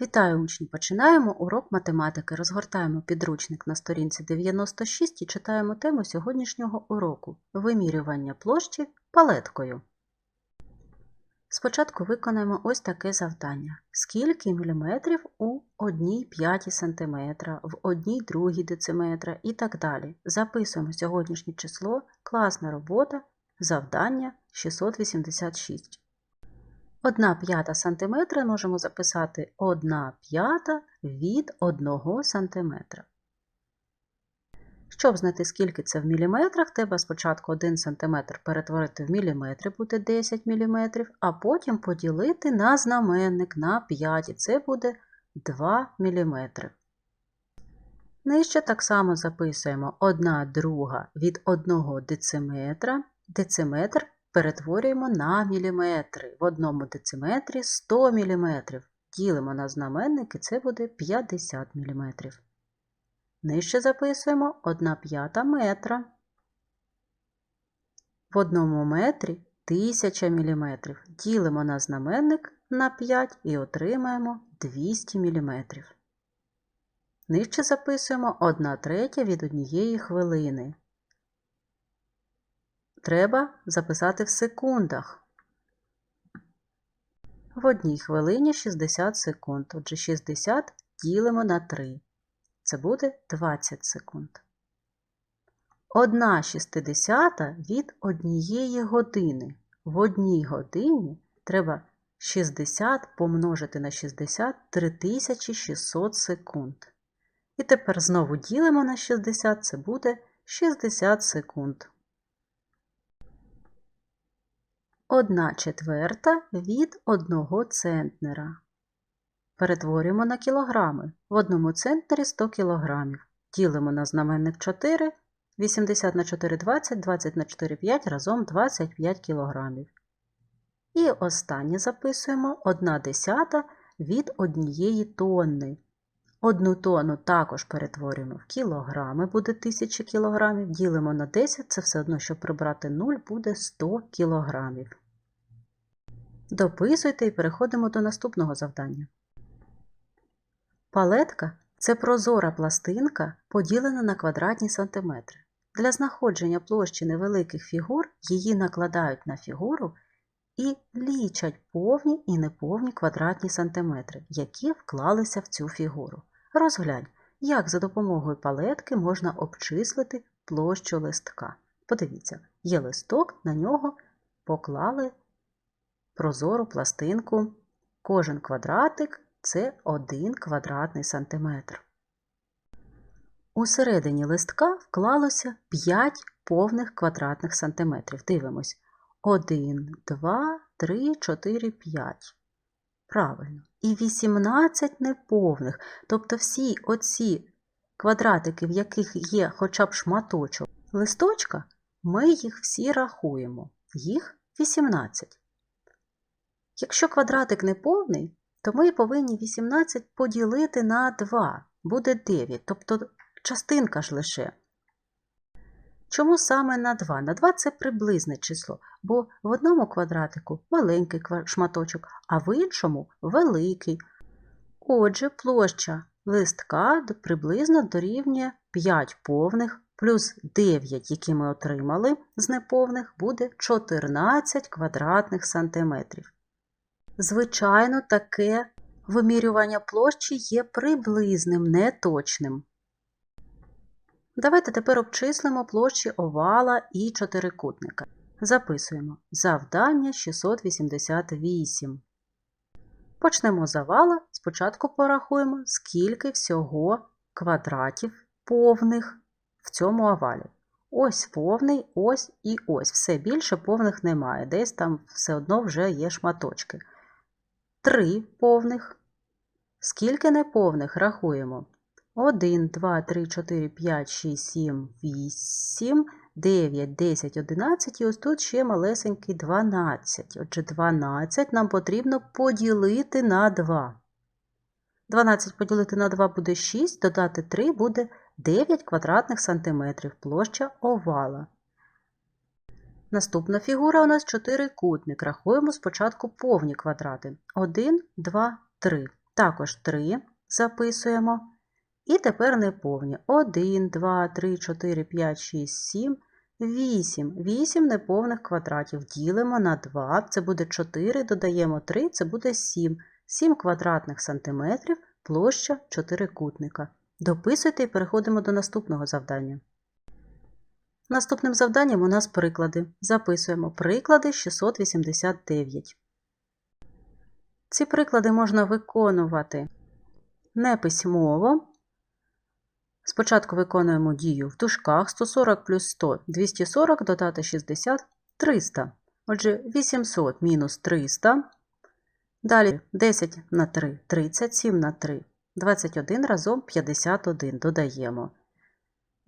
Вітаю учні! Починаємо урок математики. Розгортаємо підручник на сторінці 96 і читаємо тему сьогоднішнього уроку вимірювання площі палеткою. Спочатку виконаємо ось таке завдання. Скільки міліметрів у 1 п'ятій сантиметра, в 1 другій дециметра і так далі. Записуємо сьогоднішнє число, класна робота, завдання 686. 1 п'ята сантиметра можемо записати 1 п'ята від 1 сантиметра. Щоб знайти, скільки це в міліметрах, треба спочатку 1 см перетворити в міліметри, буде 10 мм, а потім поділити на знаменник на 5, і це буде 2 мм. Нижче так само записуємо 1 друга від 1 дециметра. Дециметр перетворюємо на міліметри. В одному дециметрі 100 мм. Ділимо на знаменник і це буде 50 мм. Нижче записуємо 1 п'ята метра. В одному метрі 1000 мм. Ділимо на знаменник на 5 і отримаємо 200 мм. Нижче записуємо 1 третя від однієї хвилини. Треба записати в секундах. В одній хвилині 60 секунд. Отже, 60 ділимо на 3. Це буде 20 секунд. Одна шістидесята від однієї години. В одній годині треба 60 помножити на 60 3600 секунд. І тепер знову ділимо на 60, це буде 60 секунд. Одна четверта від одного центнера. Перетворюємо на кілограми. В одному центнері 100 кілограмів. Ділимо на знаменник 4, 80 на 4 – 20, 20 на 4 – 5, разом 25 кілограмів. І останнє записуємо 1 десята від однієї тонни. Одну тонну також перетворюємо в кілограми, буде 1000 кілограмів. Ділимо на 10, це все одно, щоб прибрати 0, буде 100 кілограмів. Дописуйте і переходимо до наступного завдання. Палетка це прозора пластинка, поділена на квадратні сантиметри. Для знаходження площі невеликих фігур її накладають на фігуру і лічать повні і неповні квадратні сантиметри, які вклалися в цю фігуру. Розглянь, як за допомогою палетки можна обчислити площу листка. Подивіться, є листок, на нього поклали прозору пластинку. Кожен квадратик це 1 квадратний сантиметр. У середині листка вклалося 5 повних квадратних сантиметрів. Дивимось. 1, 2, 3, 4, 5. Правильно. І 18 неповних. Тобто всі оці квадратики, в яких є хоча б шматочок листочка, ми їх всі рахуємо. Їх 18. Якщо квадратик неповний, то ми повинні 18 поділити на 2, буде 9, тобто частинка ж лише. Чому саме на 2? На 2 це приблизне число, бо в одному квадратику маленький шматочок, а в іншому великий. Отже, площа листка приблизно дорівнює 5 повних плюс 9, які ми отримали з неповних, буде 14 квадратних сантиметрів. Звичайно, таке вимірювання площі є приблизним, неточним. Давайте тепер обчислимо площі овала і чотирикутника. Записуємо завдання 688. Почнемо з овала. Спочатку порахуємо, скільки всього квадратів повних в цьому овалі. Ось повний, ось і ось. Все більше повних немає. Десь там все одно вже є шматочки. Три повних. Скільки неповних рахуємо? 1, 2, 3, 4, 5, 6, 7, 8, 9, 10, 11 і ось тут ще малесенький 12. Отже, 12 нам потрібно поділити на 2. 12 поділити на 2 буде 6, додати 3 буде 9 квадратних сантиметрів площа овала. Наступна фігура у нас чотирикутник. Рахуємо спочатку повні квадрати. 1, 2, 3. Також 3 записуємо. І тепер неповні. 1, 2, 3, 4, 5, 6, 7, 8. 8 неповних квадратів. Ділимо на 2, це буде 4, додаємо 3, це буде 7. 7 квадратних сантиметрів, площа чотирикутника. Дописуйте і переходимо до наступного завдання. Наступним завданням у нас приклади. Записуємо приклади 689. Ці приклади можна виконувати не письмово. Спочатку виконуємо дію в дужках 140 плюс 100 240 додати 60 300. Отже, 800 мінус 300. Далі 10 на 3 30, 7 на 3 21 разом 51 додаємо.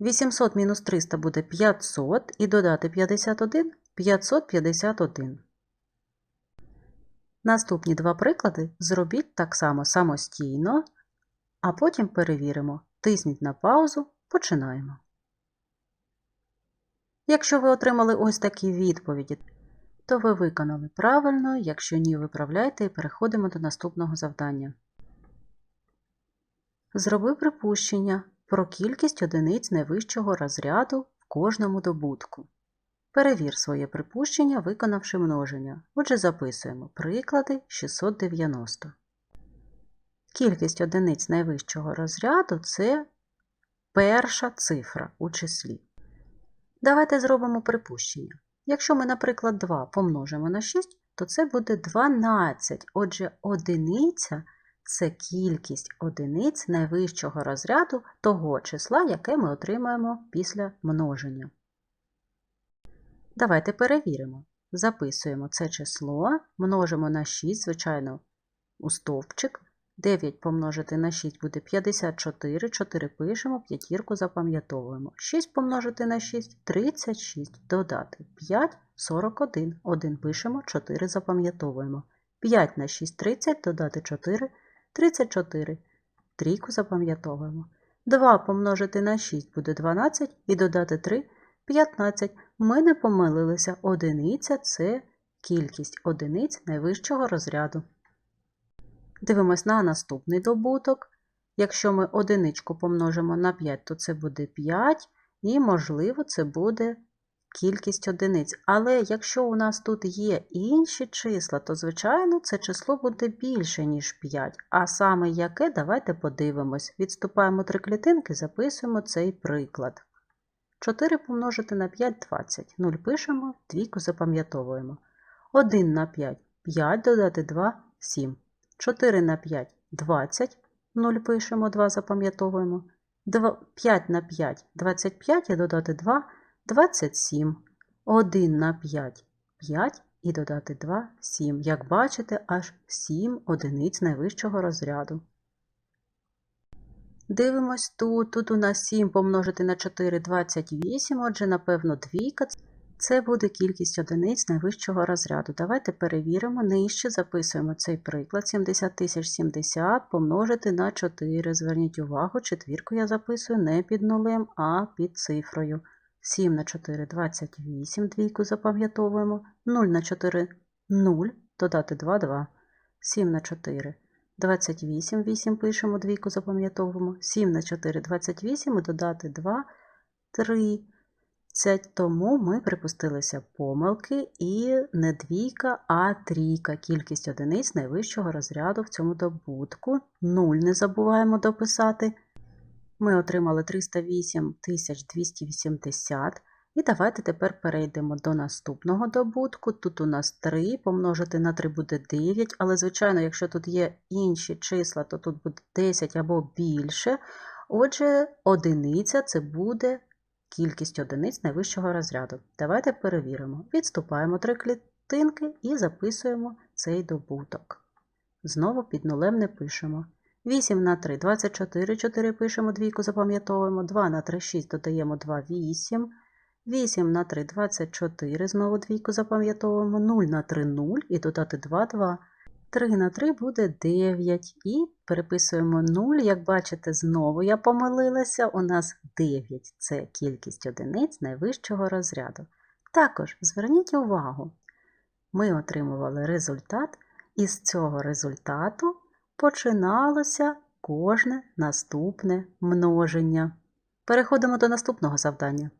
800 мінус 300 буде 500 і додати 51 551. Наступні два приклади зробіть так само самостійно, а потім перевіримо. Тисніть на паузу, починаємо. Якщо ви отримали ось такі відповіді, то ви виконали правильно, якщо ні, виправляйте і переходимо до наступного завдання. Зроби припущення про кількість одиниць найвищого розряду в кожному добутку. Перевір своє припущення, виконавши множення. Отже, записуємо приклади 690. Кількість одиниць найвищого розряду це перша цифра у числі. Давайте зробимо припущення. Якщо ми, наприклад, 2 помножимо на 6, то це буде 12. Отже, одиниця це кількість одиниць найвищого розряду того числа, яке ми отримаємо після множення. Давайте перевіримо. Записуємо це число, множимо на 6, звичайно, у стовпчик. 9 помножити на 6 буде 54, 4 пишемо, п'ятірку запам'ятовуємо. 6 помножити на 6 36, додати 5 41, 1 пишемо, 4 запам'ятовуємо. 5 на 6 30, додати 4 34, трійку запам'ятовуємо. 2 помножити на 6 буде 12 і додати 3 15. Ми не помилилися. Одиниця це кількість одиниць найвищого розряду. Дивимось на наступний добуток. Якщо ми одиничку помножимо на 5, то це буде 5, і, можливо, це буде кількість одиниць. Але якщо у нас тут є інші числа, то, звичайно, це число буде більше, ніж 5. А саме яке, давайте подивимось. Відступаємо три клітинки, записуємо цей приклад. 4 помножити на 5 20. 0 пишемо, двійку запам'ятовуємо. 1 на 5 5 додати 2 7. 4 на 5 20. 0 пишемо, 2 запам'ятовуємо. 5 на 5 25 і додати 2 27. 1 на 5 5 і додати 2 7. Як бачите, аж 7 одиниць найвищого розряду. Дивимось тут. Тут у нас 7 помножити на 4 28, отже, напевно, двійка. Це буде кількість одиниць найвищого розряду. Давайте перевіримо, нижче записуємо цей приклад. 70 тисяч 70 помножити на 4. Зверніть увагу, четвірку я записую не під нулем, а під цифрою. 7 на 4 28, двійку запам'ятовуємо. 0 на 4 0, додати 2 2. 7 на 4 28, 8 пишемо, двійку запам'ятовуємо. 7 на 4 28 і додати 2 3. Тому ми припустилися помилки і не двійка, а трійка. Кількість одиниць найвищого розряду в цьому добутку. 0 не забуваємо дописати. Ми отримали 308 280. І давайте тепер перейдемо до наступного добутку. Тут у нас 3, помножити на 3 буде 9, але, звичайно, якщо тут є інші числа, то тут буде 10 або більше. Отже, одиниця це буде кількість одиниць найвищого розряду. Давайте перевіримо. Відступаємо три клітинки і записуємо цей добуток. Знову під нулем не пишемо. 8 на 3 24, 4 пишемо, двійку запам'ятовуємо, 2 на 3 6 додаємо 2 8. 8 на 3 24, знову двійку запам'ятовуємо, 0 на 3 0 і додати 2 2. 3 на 3 буде 9. І переписуємо 0. Як бачите, знову я помилилася. У нас 9 це кількість одиниць найвищого розряду. Також зверніть увагу, ми отримували результат, і з цього результату розпочиналося кожне наступне множення. Переходимо до наступного завдання.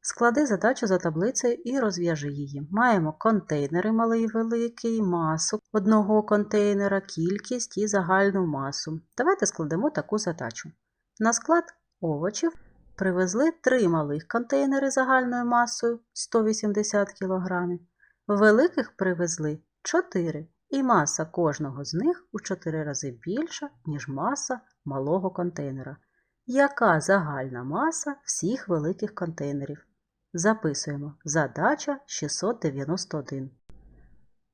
Склади задачу за таблицею і розв'яжи її. Маємо контейнери малий і великий, масу одного контейнера, кількість і загальну масу. Давайте складемо таку задачу. На склад овочів привезли три малих контейнери загальною масою 180 кг. Великих привезли 4, і маса кожного з них у 4 рази більша, ніж маса малого контейнера. Яка загальна маса всіх великих контейнерів? Записуємо. Задача 691.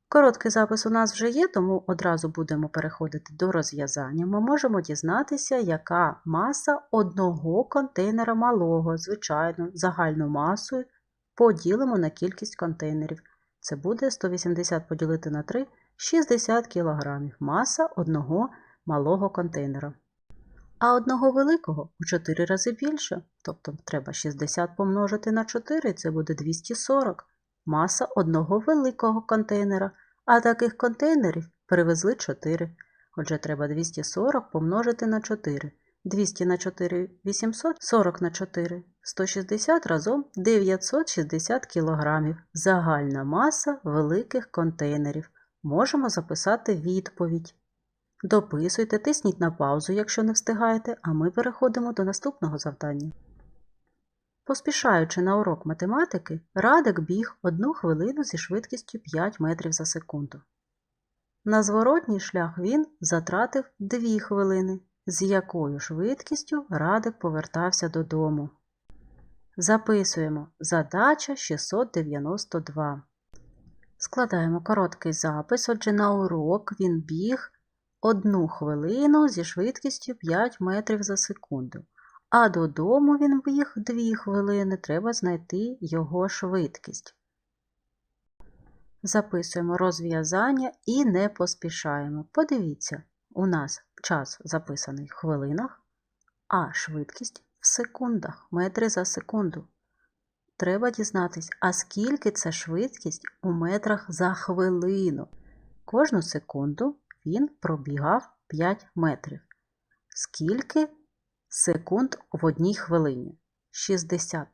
Короткий запис у нас вже є, тому одразу будемо переходити до розв'язання. Ми можемо дізнатися, яка маса одного контейнера малого, звичайно, загальну масою поділимо на кількість контейнерів. Це буде 180 поділити на 3 60 кг маса одного малого контейнера. А одного великого у 4 рази більше, тобто треба 60 помножити на 4, це буде 240 маса одного великого контейнера, а таких контейнерів привезли 4. Отже, треба 240 помножити на 4. 200 на 4 800, 40 на 4 160 разом 960 кг. Загальна маса великих контейнерів. Можемо записати відповідь. Дописуйте, тисніть на паузу, якщо не встигаєте, а ми переходимо до наступного завдання. Поспішаючи на урок математики, Радик біг одну хвилину зі швидкістю 5 метрів за секунду. На зворотній шлях він затратив 2 хвилини, з якою швидкістю Радик повертався додому. Записуємо задача 692. Складаємо короткий запис, отже, на урок він біг одну хвилину зі швидкістю 5 метрів за секунду. А додому він біг 2 хвилини, треба знайти його швидкість. Записуємо розв'язання і не поспішаємо. Подивіться, у нас час записаний в хвилинах, а швидкість в секундах, метри за секунду. Треба дізнатись, а скільки це швидкість у метрах за хвилину. Кожну секунду він пробігав 5 метрів. Скільки секунд в одній хвилині? 60.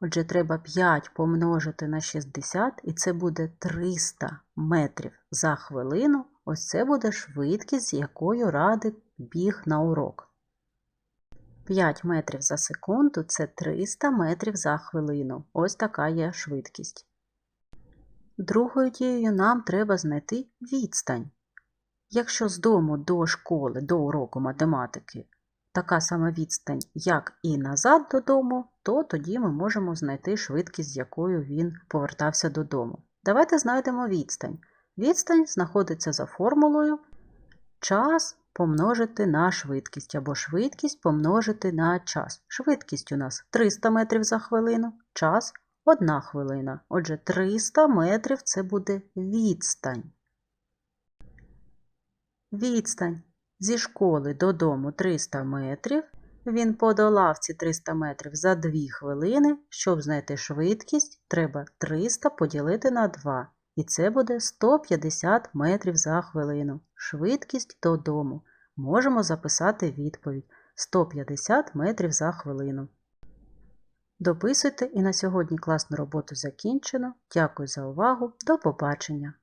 Отже, треба 5 помножити на 60, і це буде 300 метрів за хвилину. Ось це буде швидкість, з якою радик біг на урок. 5 метрів за секунду це 300 метрів за хвилину. Ось така є швидкість. Другою дією нам треба знайти відстань. Якщо з дому до школи, до уроку математики така сама відстань, як і назад додому, то тоді ми можемо знайти швидкість, з якою він повертався додому. Давайте знайдемо відстань. Відстань знаходиться за формулою час помножити на швидкість або швидкість помножити на час. Швидкість у нас 300 метрів за хвилину, час 1 хвилина. Отже, 300 метрів це буде відстань. Відстань зі школи додому 300 метрів. Він подолав ці 300 метрів за 2 хвилини. Щоб знайти швидкість, треба 300 поділити на 2. І це буде 150 метрів за хвилину. Швидкість додому. Можемо записати відповідь 150 метрів за хвилину. Дописуйте і на сьогодні класну роботу закінчено. Дякую за увагу. До побачення!